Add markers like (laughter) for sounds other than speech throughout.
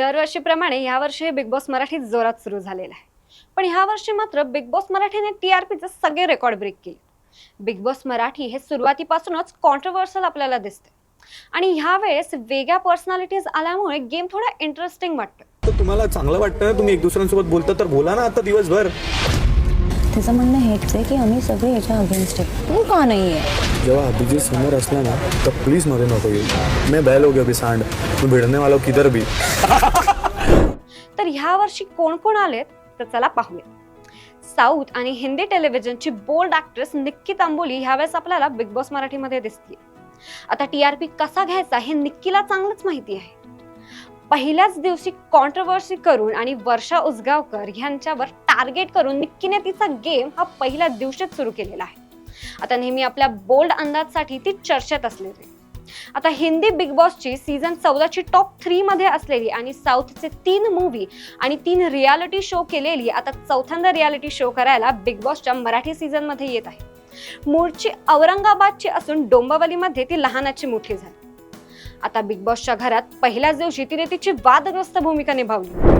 दरवर्षीप्रमाणे यावर्षी big Boss Marathi जोरात सुरू झालेला आहे. पण ह्या वर्षी मात्र बिग बॉस मराठीने टी आर पीचे सगळे रेकॉर्ड ब्रेक केले. बिग बॉस मराठी हे सुरुवातीपासूनच कॉन्ट्रोवर्सल आपल्याला दिसते आणि ह्या वेळेस वेगळ्या पर्सनॅलिटीज आल्यामुळे गेम थोडा इंटरेस्टिंग वाटतं तुम्हाला चांगलं वाटतं? तुम्ही एक दुसऱ्यांसोबत बोलता तर बोला ना आता दिवसभर. तिचं म्हणणं हेच आहे की आम्ही सगळे याच्या अगेन्स्ट आहे. तू का नाही आहे जेव्हा अभिजीत समोर असला ना तर प्लीजमध्ये नको येऊ. मैं बैल हो गया अभी सांड. मैं भिड़ने वाला हूं किधर भी. (laughs) तर ह्या वर्षी कोण कोण आलेत? तर चला पाहूया. साऊथ आणि हिंदी टेलिव्हिजनची बोल्ड ऍक्ट्रेस निक्की तांबोली ह्यावेळेस आपल्याला बिग बॉस मराठीमध्ये दिसते आता टीआरपी कसा घ्यायचा हे निक्कीला चांगलंच माहिती आहे. पहिल्याच दिवशी कॉन्ट्रोवर्सी करून आणि वर्षा उसगावकर यांच्यावर टार्गेट करून निक्कीने तिचा गेम हा पहिल्या दिवशीच सुरू केलेला आहे. आता नेहमी आपल्या बोल्ड अंदाजसाठी ती चर्चेत असलेली. आता हिंदी बिग बॉसची सीझन चौदाची टॉप थ्री मध्ये असलेली आणि साऊथचे तीन मूवी आणि तीन रियालिटी शो केलेली आता चौथ्यांदा रियालिटी शो करायला बिग बॉसच्या मराठी सीझनमध्ये येत आहे. मूळची औरंगाबादची असून डोंबावलीमध्ये ती लहानाची मोठी झाली. आता बिग बॉसच्या घरात पहिल्याच दिवशी तिने तिची वादग्रस्त भूमिका निभावली.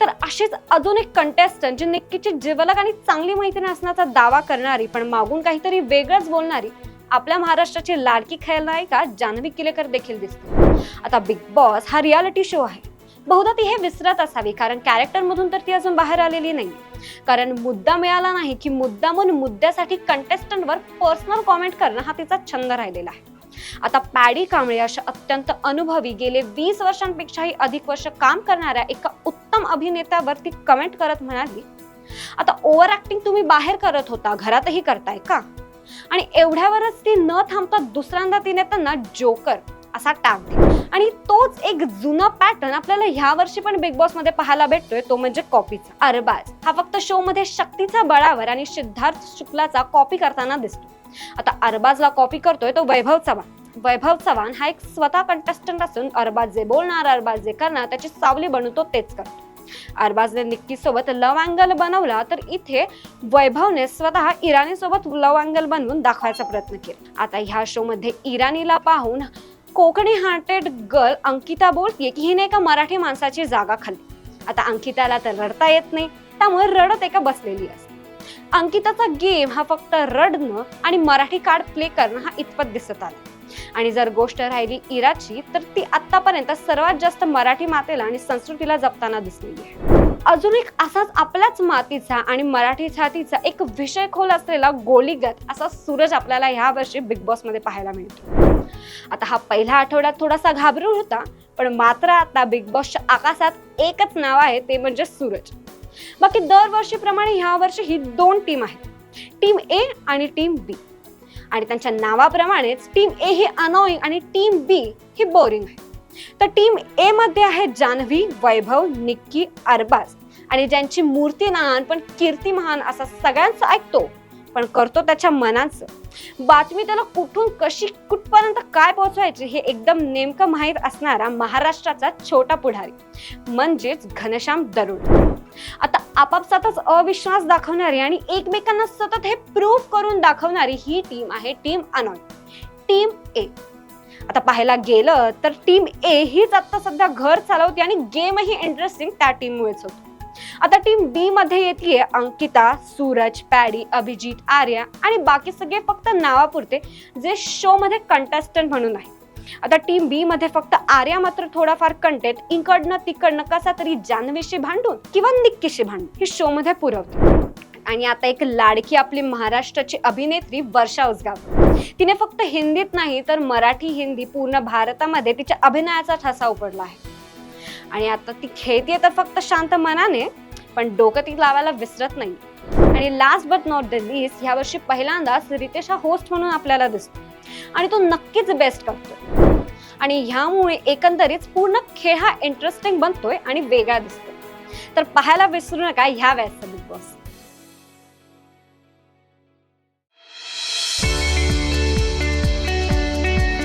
तर अशीच अजून एक कंटेस्टंट जी नक्कीची जिवलग आणि चांगली मैत्रीण असण्याचा दावा करणारी पण मागून काहीतरी वेगळंच बोलणारी आपल्या महाराष्ट्राची लाडकी खेळनायिका जान्हवी किलेकर देखील दिसते. आता बिग बॉस हा रियालिटी शो आहे. बहुधा ती हे विसरत असावी कारण कॅरेक्टर मधून तर ती अजून बाहेर आलेली नाही कारण मुद्दा मिळाला नाही की मुद्दामून मुद्द्यासाठी कंटेस्टंटवर पर्सनल कॉमेंट करणं हा तिचा छंद राहिलेला आहे. आता पॅडी कांबळे अशा अत्यंत अनुभवी गेले वीस वर्षांपेक्षाही अधिक वर्ष काम करणाऱ्या एका उत्तम अभिनेत्यावर ती कमेंट करत म्हणाली आता ओव्हर ऍक्टिंग तुम्ही बाहेर करत होता घरातही करताय का? आणि एवढ्यावरच ती न थांबता दुसऱ्यांदा तिने त्यांना जोकर असा टॅग दिला. आणि तोच एक जुना पॅटर्न आपल्याला ह्या वर्षी पण बिग बॉसमध्ये पाहायला भेटतोय तो म्हणजे कॉपीचा अरबाज हा फक्त शो मध्ये शक्तीचा बळावर आणि सिद्धार्थ शुक्लाचा कॉपी करताना दिसतो. आता अरबाजला कॉपी करतोय तो वैभव चव्हाण वैभव चव्हाण हा एक स्वतः कंटेस्टंट असून अरबाज जे बोलणार अरबाज जे करणार त्याची सावली बनवतो तेच करतो. अरबाजने निक्की सोबत लव अँगल बनवला तर इथे वैभवने स्वतः इराणी सोबत लव अँगल बनवून दाखवायचा प्रयत्न केला. आता ह्या शो मध्ये इराणीला पाहून कोकणी हार्टेड गर्ल अंकिता बोलते की हिने एका मराठी माणसाची जागा खाल्ली आता अंकिताला तर रडता येत नाही त्यामुळे रडत एका बसलेली असते. अंकिताचा गेम हा फक्त रडणं आणि मराठी कार्ड प्ले करणं हा इतपत दिसत आला. आणि जर गोष्ट राहिली इराची तर ती आतापर्यंत सर्वात जास्त मराठी मातेला आणि संस्कृतीला जपताना दिसलेली आहे. अजून एक असाच आपल्याच मातीचा आणि मराठी छातीचा एक विषय खोल असलेला गोलीगत असा सूरज आपल्याला ह्या वर्षी बिग बॉसमध्ये पाहायला मिळतो. आता हा पहिल्या आठवड्यात थोडासा घाबरून होता पण मात्र आता बिग बॉसच्या आकाशात एकच नाव आहे ते म्हणजे सूरज. बाकी दरवर्षीप्रमाणे ह्या वर्षी ही दोन टीम आहेत. टीम ए आणि टीम बी. आणि त्यांच्या नावाप्रमाणेच टीम ए ही अनोईंग आणि टीम बी ही बोरिंग आहे. तर टीम ए मध्ये आहे जान्हवी वैभव निक्की अरबाज. आणि ज्यांची मूर्ती लहान पण कीर्ती महान असा सगळ्यांचं ऐकतो पण करतो त्याच्या मनाचं. बातमी त्याला कुठून कशी कुठपर्यंत काय पोहोचवायची हे एकदम नेमकं माहीत असणारा महाराष्ट्राचा छोटा पुढारी. म्हणजेच घनश्याम दरुड. आता आपापसातच अविश्वास दाखवणारी आणि एकमेकांना सतत हे प्रूव्ह करून दाखवणारी ही टीम आहे टीम अनॉय टीम ए आता पाहायला गेलं तर टीम ए हीच आता सध्या घर चालवते आणि गेमही इंटरेस्टिंग त्या टीममुळेच होतो. आता टीम बी मध्ये येते अंकिता सूरज पॅडी अभिजित आर्या आणि बाकी सगळे फक्त नावापुरते जे शो मध्ये कंटेस्टंट म्हणून आहे आता टीम बी मध्ये फक्त आर्या मात्र थोडाफार कंटेंट इकडनं तिकडनं कसा तरी जान्हवीशी भांडून किंवा निक्कीशी भांडून ही शो मध्ये पुरवते. आणि आता एक लाडकी आपली महाराष्ट्राची अभिनेत्री वर्षा उसगाव तिने फक्त हिंदीत नाही तर मराठी हिंदी पूर्ण भारतामध्ये तिच्या अभिनयाचा ठसा उपडला आहे. आणि आता ती खेळतीये तर फक्त शांत मनाने पण डोकं ती लावायला विसरत नाही. आणि last but not the least ह्या वर्षी पहिल्यांदाच रितेश हा होस्ट म्हणून आपल्याला दिसतो आणि तो नक्कीच बेस्ट करतो आणि ह्यामुळे एकंदरीत पूर्ण खेळ हा इंटरेस्टिंग बनतोय आणि वेगळा दिसतोय. तर पाहायला विसरू नका ह्या वेळेसचा बिग बॉस